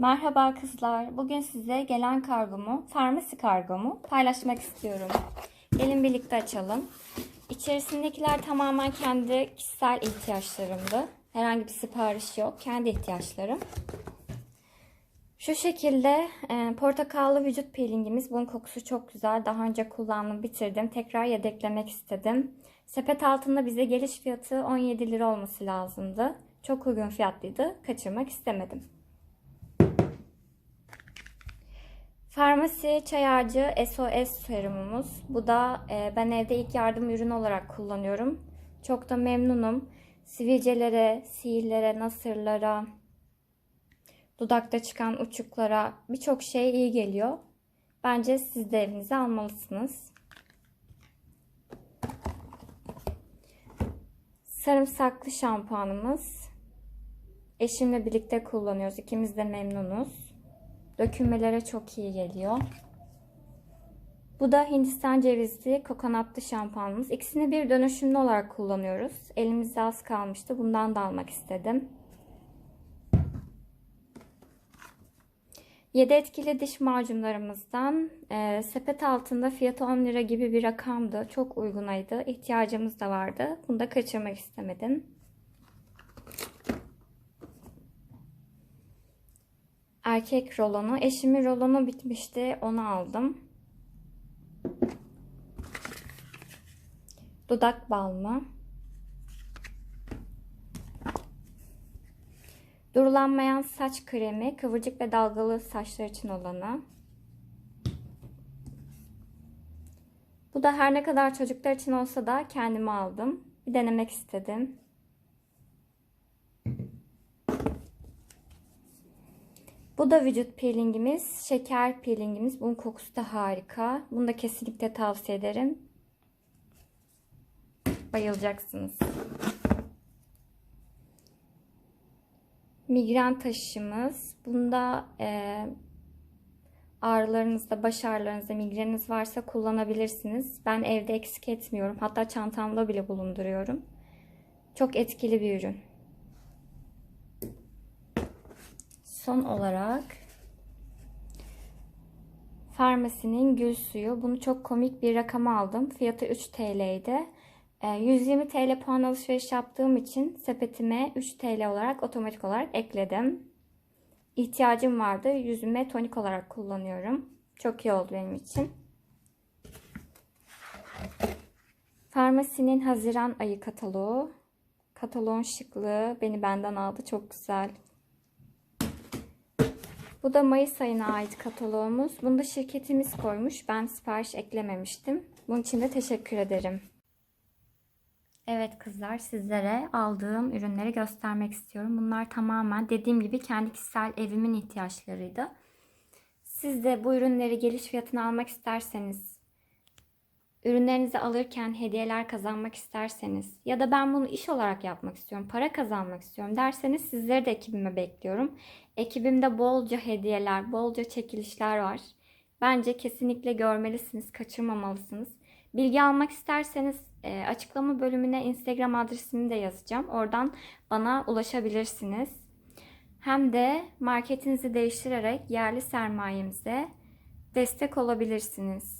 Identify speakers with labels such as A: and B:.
A: Merhaba kızlar. Bugün size gelen kargomu, farmasi kargomu paylaşmak istiyorum. Gelin birlikte açalım. İçerisindekiler tamamen kendi kişisel ihtiyaçlarımdı. Herhangi bir sipariş yok. Kendi ihtiyaçlarım. Şu şekilde e, portakallı vücut peelingimiz. Bunun kokusu çok güzel. Daha önce kullandım, bitirdim. Tekrar yedeklemek istedim. Sepet altında bize geliş fiyatı 17 lira olması lazımdı. Çok uygun fiyatlıydı. Kaçırmak istemedim. Farmasi çay ağacı SOS serumumuz. Bu da e, ben evde ilk yardım ürünü olarak kullanıyorum. Çok da memnunum. Sivilcelere, sihirlere, nasırlara, dudakta çıkan uçuklara birçok şey iyi geliyor. Bence siz de evinize almalısınız. Sarımsaklı şampuanımız. Eşimle birlikte kullanıyoruz. İkimiz de memnunuz. Dökülmelere çok iyi geliyor. Bu da Hindistan cevizli kokonatlı şampuanımız. İkisini bir dönüşümlü olarak kullanıyoruz. Elimizde az kalmıştı. Bundan da almak istedim. 7 etkili diş macunlarımızdan e, sepet altında fiyatı 10 lira gibi bir rakamdı. Çok uygunaydı. İhtiyacımız da vardı. Bunu da kaçırmak istemedim. Erkek rolonu. Eşimin rolonu bitmişti. Onu aldım. Dudak balmı. Durulanmayan saç kremi. Kıvırcık ve dalgalı saçlar için olanı. Bu da her ne kadar çocuklar için olsa da kendime aldım. Bir denemek istedim. Bu da vücut peelingimiz. Şeker peelingimiz. Bunun kokusu da harika. Bunu da kesinlikle tavsiye ederim. Bayılacaksınız. Migren taşışımız. Bunda e, ağrılarınızda, baş ağrılarınızda migreniniz varsa kullanabilirsiniz. Ben evde eksik etmiyorum. Hatta çantamda bile bulunduruyorum. Çok etkili bir ürün. Son olarak Farmasinin gül suyu. Bunu çok komik bir rakama aldım. Fiyatı 3 TL'ydi. 120 TL puan alışveriş yaptığım için sepetime 3 TL olarak otomatik olarak ekledim. İhtiyacım vardı. Yüzüme tonik olarak kullanıyorum. Çok iyi oldu benim için. Farmasinin Haziran ayı kataloğu. Kataloğun şıklığı beni benden aldı. Çok güzel. Bu da Mayıs ayına ait kataloğumuz. Bunu da şirketimiz koymuş. Ben sipariş eklememiştim. Bunun için de teşekkür ederim. Evet kızlar sizlere aldığım ürünleri göstermek istiyorum. Bunlar tamamen dediğim gibi kendi kişisel evimin ihtiyaçlarıydı. Siz de bu ürünleri geliş fiyatına almak isterseniz, ürünlerinizi alırken hediyeler kazanmak isterseniz ya da ben bunu iş olarak yapmak istiyorum, para kazanmak istiyorum derseniz sizleri de ekibime bekliyorum. Ekibimde bolca hediyeler, bolca çekilişler var. Bence kesinlikle görmelisiniz, kaçırmamalısınız. Bilgi almak isterseniz e, açıklama bölümüne Instagram adresimi de yazacağım. Oradan bana ulaşabilirsiniz. Hem de marketinizi değiştirerek yerli sermayemize destek olabilirsiniz.